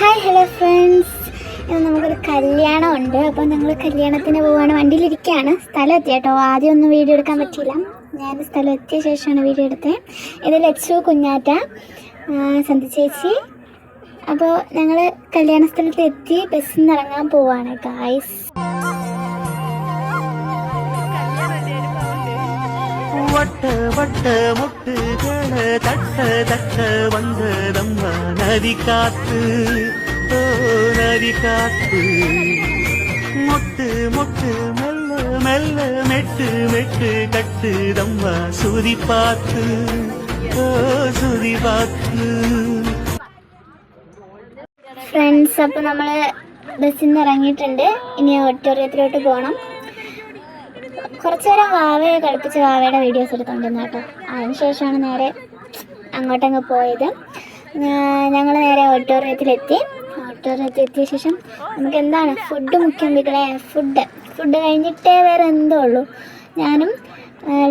Hi hello friends ഇന്ന് നമുക്കൊരു കല്യാണം ഉണ്ട് അപ്പോൾ ഞങ്ങൾ കല്യാണത്തിന് പോവുകയാണ് വണ്ടിയിലിരിക്കുകയാണ്. സ്ഥലം എത്തി കേട്ടോ. ആദ്യം ഒന്നും വീഡിയോ എടുക്കാൻ പറ്റിയില്ല. ഞാൻ സ്ഥലം എത്തിയ ശേഷമാണ് വീഡിയോ എടുത്തത്. ഇത് ലച്ചു കുഞ്ഞാറ്റ സന്ധി ചേച്ചി. അപ്പോൾ ഞങ്ങൾ കല്യാണ സ്ഥലത്ത് എത്തി. ബസ്സിൽ നിന്ന് ഇറങ്ങാൻ പോവാണ് ഗായ്സ് வட்ட வட்ட முட்டுகள தட்ட தட்ட வந்ததம்ம நதி காத்து ஓ நதி காத்து மொட்டு மொட்டு மெல்ல மெல்ல மெட்டு மெட்டு கட்டுதம்மா சுதி பார்த்து ஓ சுதி பார்த்து ഫ്രണ്ട്സ് അപ്പോൾ നമ്മൾ ബസ്സിൽ നിന്ന് ഇറങ്ങിയിട്ടുണ്ട് ഇനി ഓഡിറ്റോറിയത്തിലോട്ട് പോകണം കുറച്ച് നേരം വാവയെ കളിപ്പിച്ച് വാവയുടെ വീഡിയോസ് എടുത്തോണ്ടിരുന്ന കേട്ടോ. അതിന് ശേഷമാണ് നേരെ അങ്ങോട്ടങ്ങ് പോയത്. ഞങ്ങൾ നേരെ ഓഡിറ്റോറിയത്തിലെത്തി ഓഡിറ്റോറിയത്തിൽ എത്തിയ ശേഷം നമുക്ക് എന്താണ് ഫുഡ് മുഖ്യം വീട്ടിലെ ഫുഡ് ഫുഡ് കഴിഞ്ഞിട്ടേ വേറെ എന്തോ ഉള്ളൂ. ഞാനും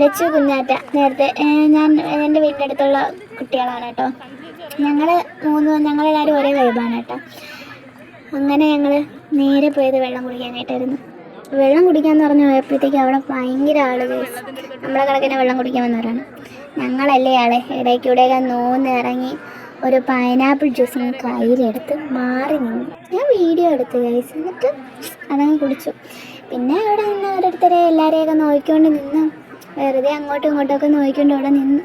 ലച്ചു കുഞ്ഞാറ്റ നേരത്തെ ഞാൻ എന്റെ വീടിന്റെ അടുത്തുള്ള കുട്ടികളാണ് കേട്ടോ. ഞങ്ങൾ മൂന്ന് ഞങ്ങളെല്ലാവരും ഒരേ വൈബാണ് കേട്ടോ. അങ്ങനെ ഞങ്ങൾ നേരെ പോയത് വെള്ളം കുടിക്കാനായിട്ടായിരുന്നു. വെള്ളം കുടിക്കാന്ന് പറഞ്ഞ് പോയപ്പോഴത്തേക്ക് അവിടെ ഭയങ്കര ആൾ നമ്മളെ കണക്കിന് വെള്ളം കുടിക്കാൻ വന്നവരാണ് ഞങ്ങളല്ലേ ആളെ? ഇടയ്ക്കൂടെയൊക്കെ നോന്ന് ഇറങ്ങി ഒരു പൈനാപ്പിൾ ജ്യൂസ് ഞാൻ കയ്യിലെടുത്ത് മാറി നിന്നു. ഞാൻ വീഡിയോ എടുത്ത് കഴിച്ചു എന്നിട്ട് അതങ്ങ് കുടിച്ചു. പിന്നെ അവിടെ നിന്ന് ഓരോരുത്തരെ എല്ലാവരെയൊക്കെ നോക്കിക്കൊണ്ട് നിന്ന്. വെറുതെ അങ്ങോട്ടും ഇങ്ങോട്ടും ഒക്കെ നോക്കിക്കൊണ്ട് അവിടെ നിന്ന്.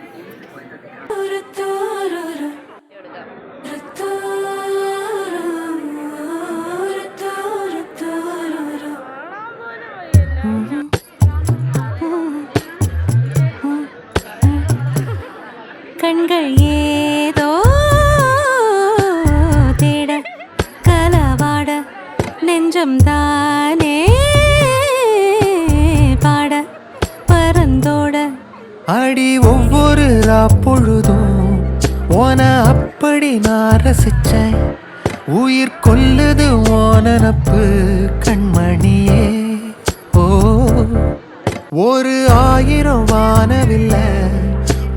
ஓன அப்படி நான் ரசிச்சேன். உயிர் கொல்லுது ஓனப்பு கண்மணியே. ஓ ஒரு ஆயிரம் வானவில்ல.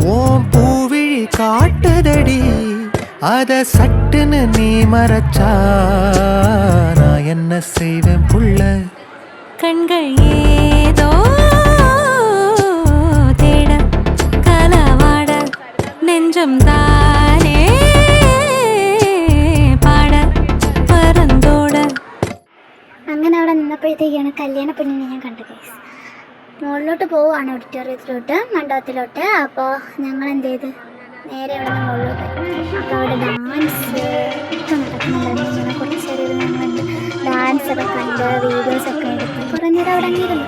ஓம் பூவிழி காட்டுதடி. அத சட்டுன்னு நீ மறைச்சா. நான் என்ன செய்வேன் புள்ள? கண்கள் ஏதோ ഞാൻ കണ്ടു കേസ് മുകളിലോട്ട് പോവുകയാണ് ഓഡിറ്റോറിയത്തിലോട്ട് മണ്ഡപത്തിലോട്ട്. അപ്പോൾ ഞങ്ങൾ എന്ത് ചെയ്ത് നേരെ ഇവിടെ മുകളിലോട്ട് അപ്പോൾ അവിടെ ഡാൻസ് ഒക്കെ നടക്കുന്നുണ്ടായിരുന്നു കുറച്ച് ചെറിയ ഡാൻസ് ഒക്കെ കണ്ട് വീഡിയോസ് ഒക്കെ എടുത്ത് കുറേ നേരം അവിടെ അങ്ങ് ഇരുന്നു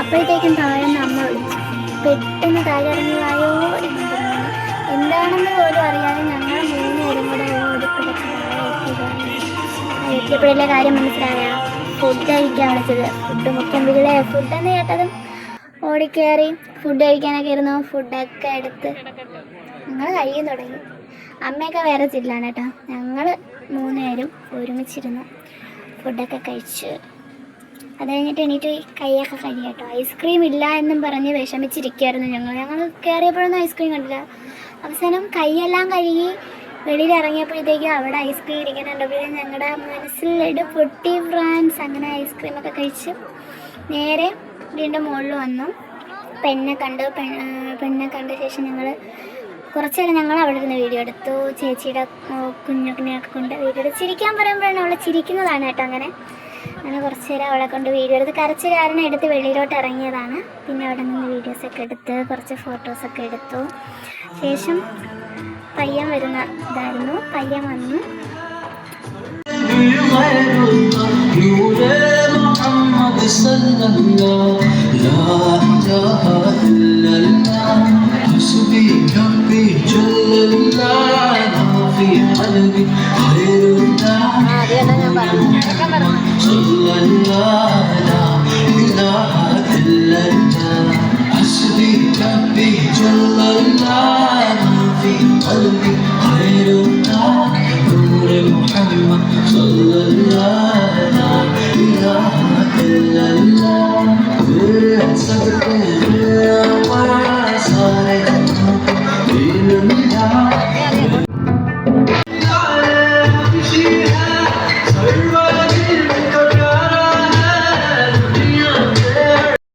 അപ്പോഴത്തേക്കും താഴെ നമ്മൾ വിളിച്ചു. പെട്ടെന്ന് താഴെ ഇറങ്ങിയായോ. എന്താണെന്ന് പോലും അറിയാതെ ഞങ്ങൾ മൂന്നുപേരും കൂടെ ഓടിപ്പിടിച്ച് എത്തിയപ്പോഴല്ലേ കാര്യം മനസ്സിലായ? ഫുഡ് കഴിക്കാൻ വിളിച്ചത് ഫുഡ് മുഖ്യം വീട്ടിലെ ഫുഡ് എന്ന് കേട്ടതും ഓടിക്കയറി ഫുഡ് കഴിക്കാനൊക്കെ ഇരുന്നു. ഫുഡൊക്കെ എടുത്ത് ഞങ്ങൾ കഴിയും തുടങ്ങി. അമ്മയൊക്കെ വേറെ ജില്ലാണ് കേട്ടോ. ഞങ്ങൾ മൂന്നുപേരും ഒരുമിച്ചിരുന്നു ഫുഡൊക്കെ കഴിച്ച്. അത് കഴിഞ്ഞിട്ട് എണീറ്റ് കൈയൊക്കെ കഴിയും കേട്ടോ. ഐസ്ക്രീം ഇല്ല എന്നും പറഞ്ഞ് വിഷമിച്ചിരിക്കുമായിരുന്നു ഞങ്ങൾ ഞങ്ങൾ കയറിയപ്പോഴൊന്നും ഐസ്ക്രീം കണ്ടില്ല. അവസാനം കൈയെല്ലാം കഴുകി വെളിയിൽ ഇറങ്ങിയപ്പോഴത്തേക്കും അവിടെ ഐസ്ക്രീം ഇരിക്കുന്നുണ്ടപ്പോഴേ ഞങ്ങളുടെ മനസ്സിൽ ഇട് പൊട്ടി ഫ്രാൻസ് അങ്ങനെ ഐസ്ക്രീം ഒക്കെ കഴിച്ച് നേരെ വീണ്ടും മുകളിൽ വന്നു. പെണ്ണെ കണ്ടു പെണ്ണെ കണ്ട ശേഷം ഞങ്ങൾ കുറച്ച് നേരം ഞങ്ങൾ അവിടെ നിന്ന് വീഡിയോ എടുത്തു. ചേച്ചിയുടെ കുഞ്ഞുക്കിനെയൊക്കെ കൊണ്ട് വീഡിയോ എടുത്ത് ചിരിക്കാൻ പറയുമ്പോഴാണ് അവളെ ചിരിക്കുന്നതാണ് കേട്ടോ അങ്ങനെ. അങ്ങനെ കുറച്ച് നേരം അവളെ കൊണ്ട് വീഡിയോ എടുത്ത് കരച്ച് കാരണം എടുത്ത് വെളിയിലോട്ട് ഇറങ്ങിയതാണ്. പിന്നെ അവിടെ നിന്ന് വീഡിയോസൊക്കെ എടുത്ത് കുറച്ച് ഫോട്ടോസൊക്കെ എടുത്തു. ശേഷം പയ്യൻ വരുന്ന ഇതായിരുന്നു. പയ്യൻ വന്നു. ആദ്യമല്ല ഞാൻ പറഞ്ഞു.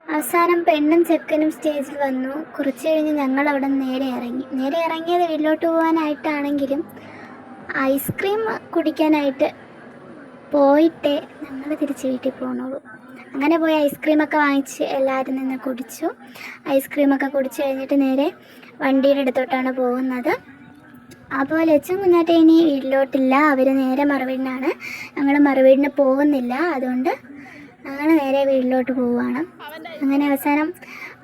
അവസാനം പെണ്ണും ചെക്കനും സ്റ്റേജിൽ വന്നു. കുറച്ച് കഴിഞ്ഞ് ഞങ്ങൾ അവിടെ നേരെ ഇറങ്ങി. നേരെ ഇറങ്ങിയത് വീട്ടിലോട്ട് പോകാനായിട്ടാണെങ്കിലും ഐസ്ക്രീം കുടിക്കാനായിട്ട് പോയിട്ടേ നമ്മൾ തിരിച്ച് വീട്ടിൽ പോകണുള്ളൂ അങ്ങനെ പോയി ഐസ്ക്രീമൊക്കെ വാങ്ങിച്ച് എല്ലാവരും നിന്ന് കുടിച്ചു. ഐസ്ക്രീമൊക്കെ കുടിച്ച് കഴിഞ്ഞിട്ട് നേരെ വണ്ടിയുടെ അടുത്തോട്ടാണ് പോകുന്നത്. അപ്പോൾ ലച്ചും കുഞ്ഞാറ്റ ഇനി വീട്ടിലോട്ടില്ല. അവർ നേരെ മറുവീടിനാണ് ഞങ്ങൾ മറുവീടിന് പോകുന്നില്ല. അതുകൊണ്ട് ഞങ്ങൾ നേരെ വീട്ടിലോട്ട് പോവുകയാണ്. അങ്ങനെ അവസാനം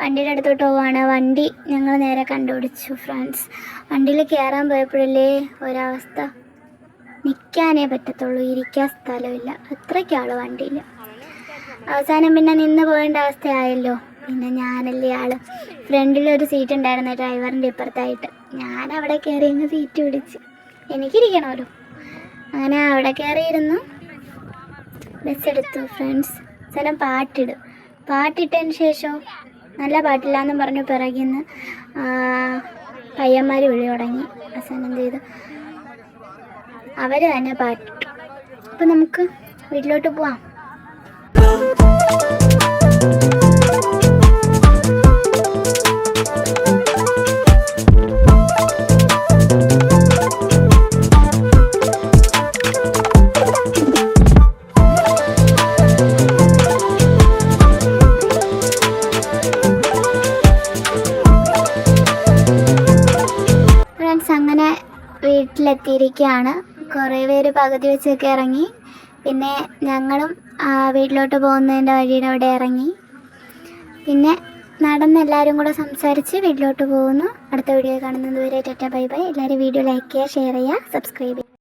വണ്ടിയുടെ അടുത്തോട്ട് പോവുകയാണ്. വണ്ടി ഞങ്ങൾ നേരെ കണ്ടുപിടിച്ചു ഫ്രണ്ട്സ് വണ്ടിയിൽ കയറാൻ പോയപ്പോഴല്ലേ ഒരവസ്ഥ. നിൽക്കാനേ പറ്റത്തുള്ളൂ ഇരിക്കാൻ സ്ഥലമില്ല. അത്രയ്ക്കാൾ വണ്ടിയിൽ അവസാനം പിന്നെ നിന്ന് പോകേണ്ട അവസ്ഥയായല്ലോ. പിന്നെ ഞാനല്ലേ ആൾ. ഫ്രണ്ടിലൊരു സീറ്റ് ഉണ്ടായിരുന്നു ഡ്രൈവറിന്റെ ഇപ്പുറത്തായിട്ട്. ഞാൻ അവിടെ കയറി ഇന്ന് സീറ്റ് പിടിച്ച്. എനിക്കിരിക്കണമല്ലോ. അങ്ങനെ അവിടെ കയറിയിരുന്നു ബസ് എടുത്തു ഫ്രണ്ട്സ്. സ്ഥലം പാട്ടിടും. പാട്ടിട്ടതിന് ശേഷം നല്ല പാട്ടില്ലാന്നും പറഞ്ഞു പിറകിൽ നിന്ന് പയ്യന്മാർ വിളി തുടങ്ങി. അവസാനം എന്ത് ചെയ്തു? അവർ തന്നെ പാട്ട്. അപ്പം നമുക്ക് വീട്ടിലോട്ട് പോവാം. അങ്ങനെ കുറേ പേര് പകുതി വെച്ചൊക്കെ ഇറങ്ങി. പിന്നെ ഞങ്ങളും വീട്ടിലോട്ട് പോകുന്നതിന്റെ വഴിയുടെ അവിടെ ഇറങ്ങി. പിന്നെ നടന്ന് എല്ലാവരും കൂടെ സംസാരിച്ച് വീട്ടിലോട്ട് പോകുന്നു. അടുത്ത വീഡിയോ കാണുന്നത് വരെ ടെറ്റ ബൈ ബൈ. എല്ലാവരും വീഡിയോ ലൈക്ക് ചെയ്യുക ഷെയർ ചെയ്യുക സബ്സ്ക്രൈബ് ചെയ്യുക.